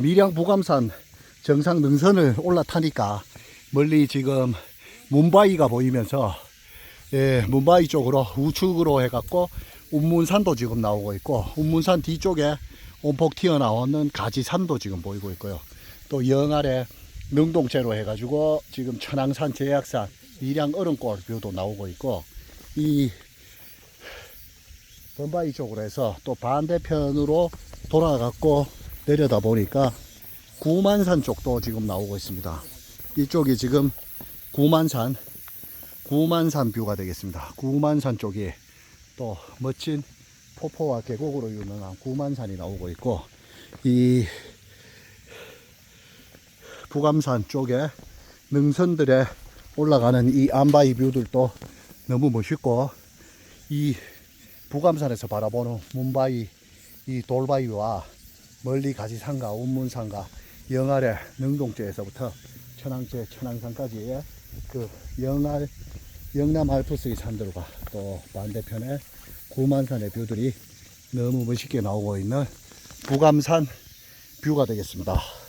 밀양 부감산 정상 능선을 올라타니까 멀리 지금 문바이가 보이면서 예, 문바이 쪽으로 우측으로 해갖고 운문산도 지금 나오고 있고 운문산 뒤쪽에 온폭 튀어나오는 가지산도 지금 보이고 있고요. 또 영 아래 능동체로 해가지고 지금 천왕산 제약산 밀양 얼음골 뷰도 나오고 있고 이 범바이 쪽으로 해서 또 반대편으로 돌아갔고 내려다 보니까 구만산 쪽도 지금 나오고 있습니다. 이쪽이 지금 구만산, 구만산 뷰가 되겠습니다. 구만산 쪽이 또 멋진 폭포와 계곡으로 유명한 구만산이 나오고 있고, 이 부감산 쪽에 능선들에 올라가는 이 안바이 뷰들도 너무 멋있고, 이 부감산에서 바라보는 문바이 이 돌바위와 멀리 가지산과 운문산과 영알의 능동제에서부터 천왕제 천왕산까지의 그 영알 영남 알프스의 산들과 또 반대편에 구만산의 뷰들이 너무 멋있게 나오고 있는 부감산 뷰가 되겠습니다.